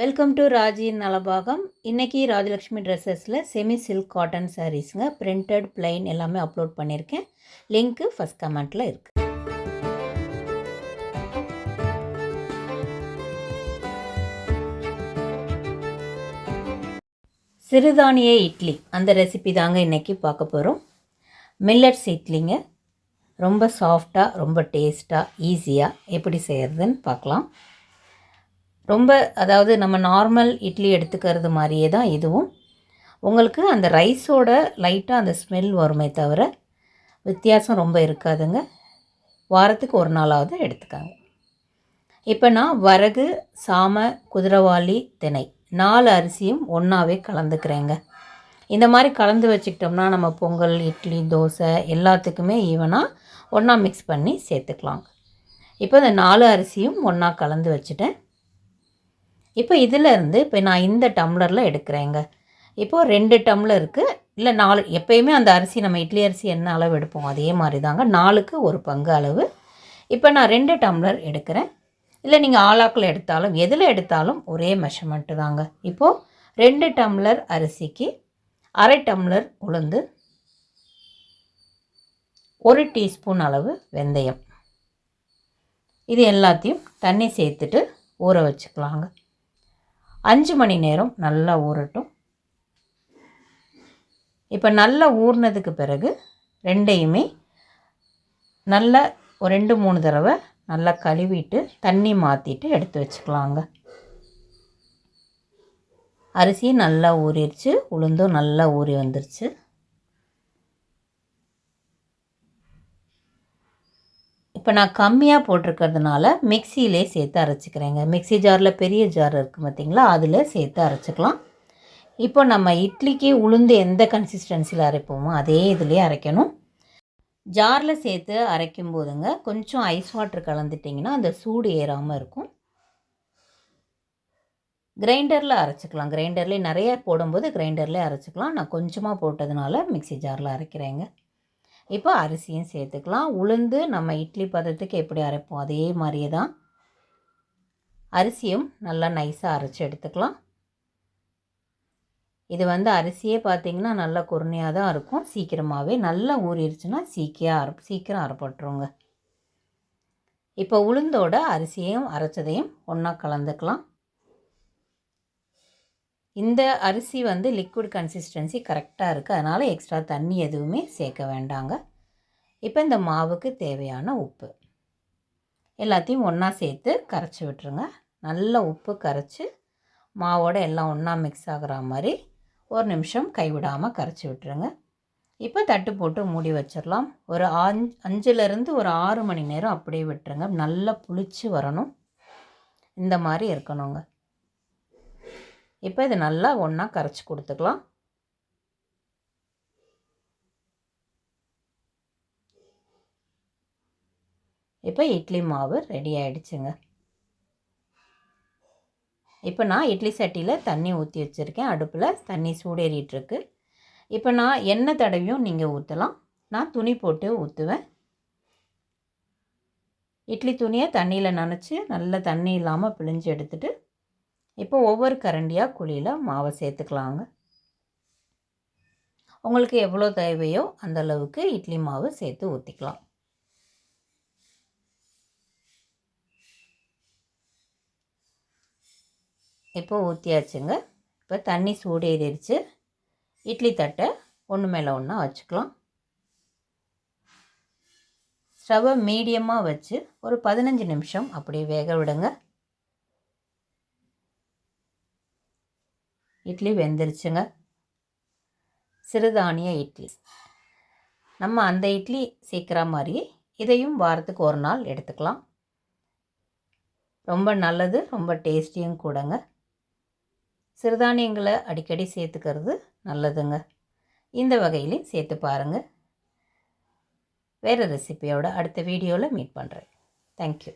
Welcome to ராஜியின் நலபாகம் இன்றைக்கி ராஜலக்ஷ்மி ட்ரெஸ்ஸஸில் செமி சில்க் காட்டன் சாரீஸுங்க பிரிண்டட் பிளைன் எல்லாமே அப்லோட் பண்ணியிருக்கேன். லிங்க்கு ஃபஸ்ட் கமெண்ட்டில் இருக்குது சிறுதானிய இட்லி. அந்த ரெசிபி தாங்க இன்றைக்கி பார்க்க போகிறோம் மில்லட்ஸ் இட்லிங்க. ரொம்ப சாஃப்டாக ரொம்ப டேஸ்ட்டாக ஈஸியாக எப்படி செய்கிறதுன்னு பார்க்கலாம். ரொம்ப அதாவது நம்ம நார்மல் இட்லி எடுத்துக்கிறது மாதிரியே தான் இதுவும். உங்களுக்கு அந்த ரைஸோட லைட்டாக அந்த ஸ்மெல் வருமே தவிர வித்தியாசம் ரொம்ப இருக்காதுங்க. வாரத்துக்கு ஒரு நாளாவது எடுத்துக்காங்க. இப்போ நான் வரகு சாம குதிரவாளி திணை நாலு அரிசியும் ஒன்றாவே கலந்துக்கிறேங்க. இந்த மாதிரி கலந்து வச்சுக்கிட்டோம்னா நம்ம பொங்கல் இட்லி தோசை எல்லாத்துக்குமே ஈவனாக ஒன்றா மிக்ஸ் பண்ணி சேர்த்துக்கலாங்க. இப்போ இந்த நாலு அரிசியும் ஒன்றா கலந்து வச்சுட்டேன். இப்போ இதிலேருந்து இப்போ நான் இந்த டம்ளரில் எடுக்கிறேங்க. இப்போது ரெண்டு டம்ளருக்கு இல்லை நாலு எப்பயுமே அந்த அரிசி நம்ம இட்லி அரிசி என்ன அளவு எடுப்போம் அதே மாதிரி தாங்க நாலுக்கு ஒரு பங்கு அளவு. இப்போ நான் ரெண்டு டம்ளர் எடுக்கிறேன். இல்லை நீங்கள் ஆளாக்கில் எடுத்தாலும் எதில் எடுத்தாலும் ஒரே மெஷர்மெண்ட்டு தாங்க. இப்போது ரெண்டு டம்ளர் அரிசிக்கு அரை டம்ளர் உளுந்து ஒரு டீஸ்பூன் அளவு வெந்தயம். இது எல்லாத்தையும் தண்ணி சேர்த்துட்டு ஊற வச்சுக்கலாங்க. அஞ்சு மணி நேரம் நல்லா ஊறட்டும். இப்போ நல்லா ஊறினதுக்கு பிறகு ரெண்டையுமே நல்லா ஒரு ரெண்டு மூணு தடவை நல்லா கழுவிட்டு தண்ணி மாற்றிட்டு எடுத்து வச்சுக்கலாங்க. அரிசி நல்லா ஊறிடுச்சு உளுந்தும் நல்லா ஊறி வந்துருச்சு. இப்போ நான் கம்மியாக போட்டிருக்கிறதுனால மிக்சியிலே சேர்த்து அரைச்சிக்கிறேங்க. மிக்சி ஜாரில் பெரிய ஜார் இருக்குது பார்த்திங்களா அதில் சேர்த்து அரைச்சிக்கலாம். இப்போ நம்ம இட்லிக்கு உளுந்து எந்த கன்சிஸ்டன்சியில் அரைப்போமோ அதே இதுலேயே அரைக்கணும். ஜாரில் சேர்த்து அரைக்கும் போதுங்க கொஞ்சம் ஐஸ் வாட்டர் கலந்துட்டிங்கன்னா அந்த சூடு ஏறாமல் இருக்கும். கிரைண்டரில் அரைச்சிக்கலாம். கிரைண்டர்லேயே நிறைய போடும்போது கிரைண்டர்லேயே அரைச்சிக்கலாம். நான் கொஞ்சமாக போட்டதுனால மிக்சி ஜாரில் அரைக்கிறேங்க. இப்போ அரிசியும் சேர்த்துக்கலாம். உளுந்து நம்ம இட்லி பதத்துக்கு எப்படி அரைப்போம்? அதே மாதிரியே தான். அரிசியும் நல்லா நைஸாக அரைச்சி எடுத்துக்கலாம். இது வந்து அரிசியே பார்த்திங்கன்னா நல்லா குருணையாக தான் இருக்கும். சீக்கிரமாகவே நல்லா ஊறிடுச்சுன்னா சீக்கியாக அரை சீக்கிரம் அரைப்பட்டுருங்க. இப்போ உளுந்தோட அரிசியையும் அரைச்சதையும் ஒன்றா கலந்துக்கலாம். இந்த அரிசி வந்து லிக்விட் கன்சிஸ்டன்சி கரெக்டாக இருக்குது அதனால் எக்ஸ்ட்ரா தண்ணி எதுவுமே சேர்க்க வேண்டாங்க. இப்போ இந்த மாவுக்கு தேவையான உப்பு. எல்லாத்தையும் ஒன்றா சேர்த்து கரைச்சி விட்டுருங்க. நல்ல உப்பு கரைச்சி மாவோட எல்லாம் ஒன்றா மிக்ஸ் ஆகிற மாதிரி ஒரு நிமிஷம் கைவிடாமல் கரைச்சி விட்டுருங்க. இப்போ தட்டு போட்டு மூடி வச்சிடலாம். ஒரு அஞ்சு அஞ்சுலேருந்து ஒரு ஆறு மணி நேரம் அப்படியே விட்டுருங்க. நல்லா புளிச்சு வரணும். இந்த மாதிரி இருக்கணுங்க. இப்போ இது நல்லா ஒன்றா கரைச்சி கொடுத்துக்கலாம். இப்போ இட்லி மாவு ரெடி ஆகிடுச்சுங்க இப்போ நான் இட்லி சட்டியில் தண்ணி ஊற்றி வச்சுருக்கேன். அடுப்பில் தண்ணி சூடேறிட்டுருக்கு. இப்போ நான் எண்ணெய் தடவையும் நீங்கள் ஊற்றலாம் நான் துணி போட்டு ஊற்றுவேன் இட்லி துணியை தண்ணியில் நனைச்சி நல்ல தண்ணி இல்லாமல் பிழிஞ்சு எடுத்துகிட்டு இப்போ ஒவ்வொரு கரண்டியாக குழியில் மாவை சேர்த்துக்கலாங்க. உங்களுக்கு எவ்வளோ தேவையோ அந்த அளவுக்கு இட்லி மாவு சேர்த்து ஊற்றிக்கலாம் இப்போ ஊற்றியாச்சுங்க இப்போ தண்ணி சூடேறிடுச்சு இட்லி தட்டை ஒன்று மேலே ஒன்றா வச்சுக்கலாம். ஸ்டவ்வை மீடியமாக வச்சு ஒரு பதினஞ்சு நிமிஷம் அப்படியே வேக விடுங்க. இட்லி வெந்துருச்சுங்க. சிறுதானிய இட்லி. நம்ம அந்த இட்லி சீக்கிரம் மாதிரி இதையும் வாரத்துக்கு ஒரு நாள் எடுத்துக்கலாம். ரொம்ப நல்லது ரொம்ப டேஸ்டியும் கூடங்க. சிறுதானியங்களை அடிக்கடி சேர்த்துக்கிறது நல்லதுங்க. இந்த வகையிலையும் சேர்த்து பாருங்கள் வேறு ரெசிபியோட அடுத்த வீடியோவில் மீட் பண்ணுறேன் தேங்க்யூ